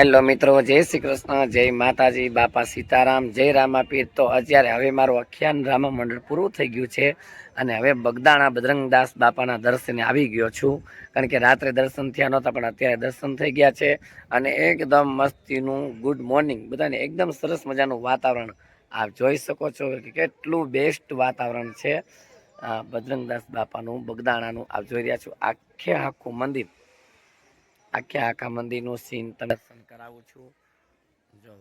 Hello મિત્રો, જય શ્રી કૃષ્ણ, જય માતાજી, બાપા સીતારામ, જય રામાપીર. તો અત્યારે હવે મારું અખ્યાન રામા મંડળ પૂરું થઈ ગયું છે અને હવે બગદાણા બજરંગદાસ બાપાના દર્શને આવી ગયો છું. કારણ કે રાત્રે દર્શન થયા નહોતા, પણ અત્યારે દર્શન થઈ ગયા છે અને એકદમ મસ્તીનું ગુડ મોર્નિંગ બધાને એકદમ સરસ મજાનું વાતાવરણ આપ જોઈ શકો છો કે કેટલું બેસ્ટ વાતાવરણ છે. બજરંગદાસ બાપાનું બગદાણાનું આપ જોઈ રહ્યા છો. આખે આખું મંદિર આખે આખા મંદિરનું સીન તમને દર્શન કરાવું છું. જો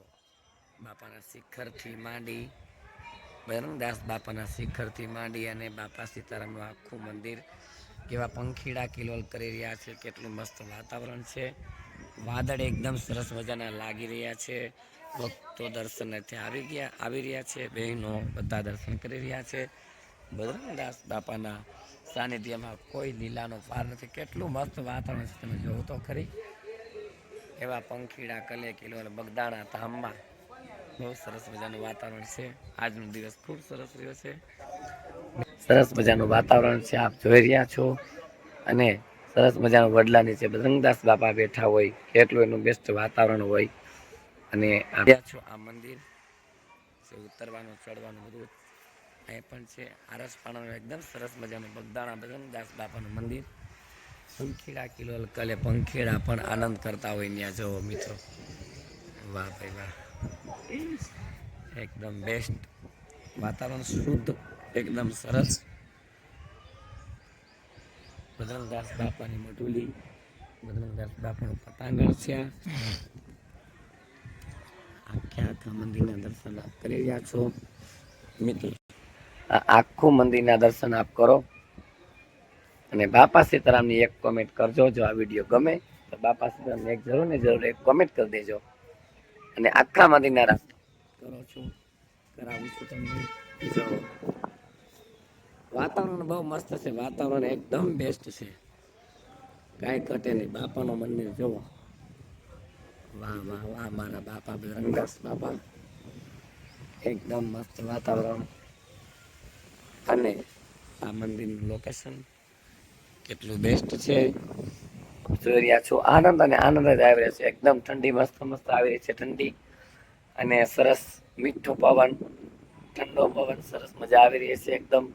બાપાના શિખરથી માંડી બજરંગદાસ બાપાના શિખરથી માંડી અને બાપા સીતારામનું આખું મંદિર કેવા પંખીડા કિલોલ કરી રહ્યા છે, કેટલું મસ્ત વાતાવરણ છે. વાદળ એકદમ સરસ મજાના લાગી રહ્યા છે. ભક્તો દર્શનાર્થે આવી ગયા, આવી રહ્યા છે. બહેનો બધા દર્શન કરી રહ્યા છે. બજરંગદાસ બાપાના સાનિધ્યમાં કોઈ લીલાનો પાર નથી. કેટલું મસ્ત વાતાવરણ છે તમે જોવો તો ખરી. એવા પંખીડા કલે કિલો અને બગદાણા ધામમાં બહુ સરસ મજાનું વાતાવરણ છે. આજનો દિવસ ખૂબ સરસ રહ્યો છે. સરસ મજાનું વાતાવરણ છે, આપ જોઈ રહ્યા છો. અને સરસ મજાનું વડલા નીચે બજરંગદાસ બાપા બેઠા હોય, કેટલું એનું બેસ્ટ વાતાવરણ હોય. અને આવ્યા છો આ મંદિર ઉતરવાનું, ચડવાનું બધું અહીં પણ છે. આરસપાણાનું એકદમ સરસ મજાનું બગદાણા દાસ બાપાનું મંદિર. પંખીડા કિલોલ કલે પંખીડા પણ આનંદ કરતા હોય ત્યાં જવો મિત્રો. વાહ ભાઈ વાહ. એકદમ બેસ્ટ. વાતાવરણ શુદ્ધ, એકદમ સરસ. બજરંગદાસ બાપાની મઢુલી બજરંગદાસ બાપાનું પતાંગણ છે. આખે આખા મંદિરના દર્શન આપ કરી રહ્યા છો? મિત્રો આખું મંદિરના દર્શન આપ કરો. અને બાપા સીતારામની એક કોમેન્ટ કરજો જો આ વીડિયો ગમે, તો બાપા સીતારામને એક જરૂર ને જરૂર એક કોમેન્ટ કરી દેજો. અને આખા મંદિરના રાસ્તા કરો છો, કરાવું છું તમને. વાતાવરણ બહુ મસ્ત છે, વાતાવરણ એકદમ બેસ્ટ છે. કાંઈ ઘટે નહીં. બાપાનું મંદિર જુઓ. વાહ વાહ વાહ, મારા બાપા બજરંગદાસ બાપા. એકદમ મસ્ત વાતાવરણ. અને આ મંદિરનું લોકેશન કેટલું બેસ્ટ છે. જોઈ રહ્યા છો આનંદ અને આનંદ જ આવી રહ્યો છે. એકદમ ઠંડી, મસ્ત મસ્ત આવી રહી છે ઠંડી. અને સરસ મીઠો પવન, ઠંડો પવન, સરસ મજા આવી રહી છે એકદમ.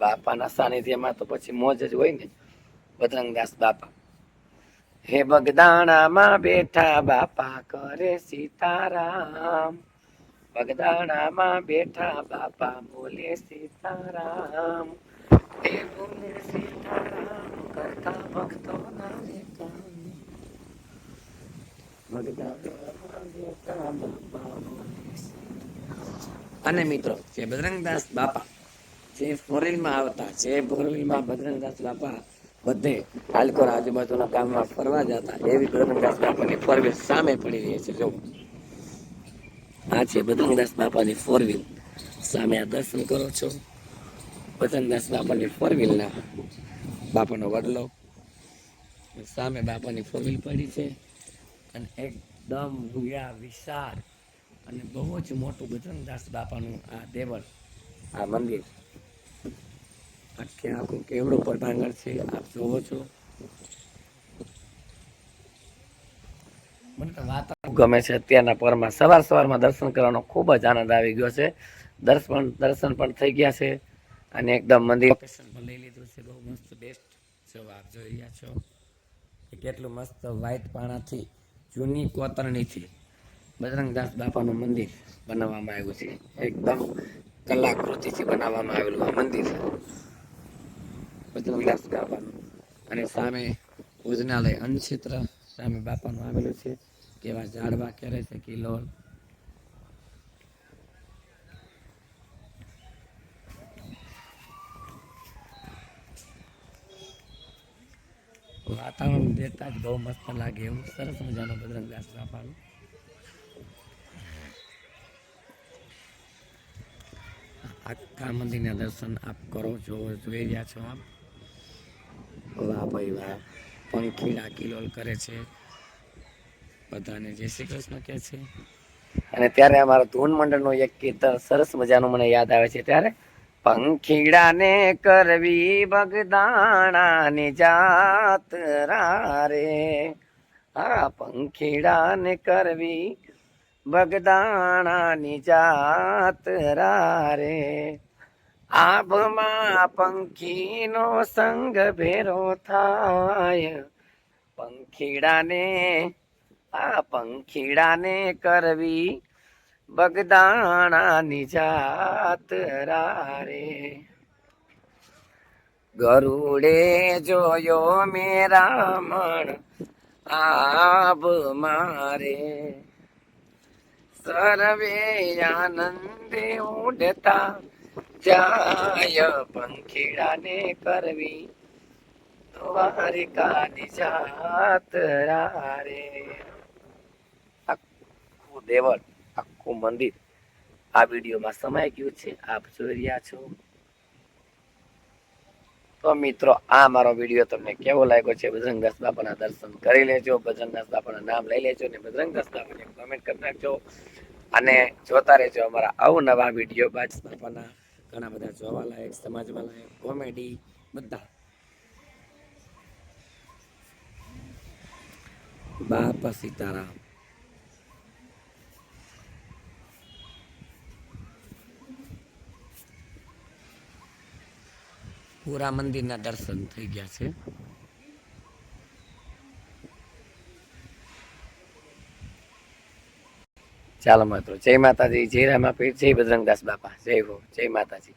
બાપાના સાનિધ્યમાં તો પછી મોજ જ હોય ને. બજરંગદાસ બાપા. હે બગદાણામાં બેઠા બાપા કરે સીતારામ. બગદાણામાં બેઠા બાપા બોલે સીતારામ. બોલે સીતારામ, કરતા ભક્તો અને મિત્રો, જે બજરંગદાસ બાપા, જે ફોરેનમાં આવતા, જે ફોરેલમાં બજરંગદાસ બાપા બધે હાલકોર આજુબાજુના ગામમાં ફરવા જતા, એવી બજરંગદાસ બાપાની ફરવે સામે પડી રહી છે. જો આ છે બજરંગદાસ બાપાની ફોર વ્હીલ સામે આ દર્શન કરો છો. બજરંગદાસ બાપાની ફોર વ્હીલના બાપાનો વડલો. સામે બાપાની ફોર વ્હીલ પડી છે. અને એકદમ ભૂયા વિશાળ અને બહુ જ મોટું બજરંગદાસ બાપાનું આ દેવળ, આ મંદિર. આખે આખું કેવડું ભાંગર છે, આપ જોવો છો મને તો વાતાવરણ ગમે છે અત્યારના પરમાં. સવાર સવારમાં દર્શન કરવાનો ખૂબ જ આનંદ આવી ગયો છે. દર્શન દર્શન પણ થઈ ગયા છે અને એકદમ મંદિર લોકેશન પણ લઈ લીધું છે. બહુ મસ્ત બેસ્ટ જો આપ જોઈ રહ્યા છો. કેટલું મસ્ત વ્હાઈટ પાણાથી જૂની કોતરણીથી બજરંગદાસ બાપાનું મંદિર બનાવવામાં આવ્યું છે. એકદમ કલાકૃતિથી બનાવવામાં આવેલું આ મંદિર બજરંગદાસ બાપાનું. અને સામે ભોજનાલય અન્નક્ષેત્ર સામે બાપાનું આવેલું છે કેવા ઝાડવા કરે છે કિલોલ વાતાવરણ દેતા જ બહુ મસ્ત લાગે એવું, સરસ મજાનું બજરંગદાસ બાપાનું. આખા મંદિરના દર્શન આપ કરો છો, જોઈ રહ્યા છો આપ. વાહ ભાઈ વાહ. પંખીડા કિલોલ કરે છે. બધાને જય શ્રી કૃષ્ણ કહે છે. અને ત્યારે અમારા ધૂન મંડળનું એક કીર્તન સરસ મજાનું મને યાદ આવે છે. ત્યારે પંખીડાને કરવી બગદાણાની જાત રે આ પંખીડાને કરવી બગદાણાની જાત રારે. આભમાં પંખીનો સંગ ભેરો થાય. પંખીડાને, આ પંખીડાને કરવી બગદાણાની જાત રે ગરુડે જોયો મેરા મણ આબ મારે. સર્વે આનંદે ઉડતા જાય પંખીડાને કરવી. દ્વારિકાની જાત રે આખું દેવળ, આખું મંદિર આ વિડીયોમાં સમાઈ ગયું છે. આપ જોઈ રહ્યા છો. તો મિત્રો, આ મારો વીડિયો તમને કેવો લાગ્યો છે? બજરંગદાસ બાપાના દર્શન કરી લેજો. બજરંગદાસ બાપાના નામ લઈ લેજો અને બજરંગદાસ બાપાને કમેન્ટ કરી નાખજો. અને જોતા રહેજો અમારા અવનવા વીડિયો બાજ બાપાના. ઘણા બધા જોવાલાયક સમાજવાલાયક કોમેડી બધા. બાપા સીતારામ. પૂરા મંદિરના દર્શન થઈ ગયા છે. ચાલો મિત્રો જય માતાજી જય રામાપીર જય બજરંગદાસ બાપા જય હો જય માતાજી.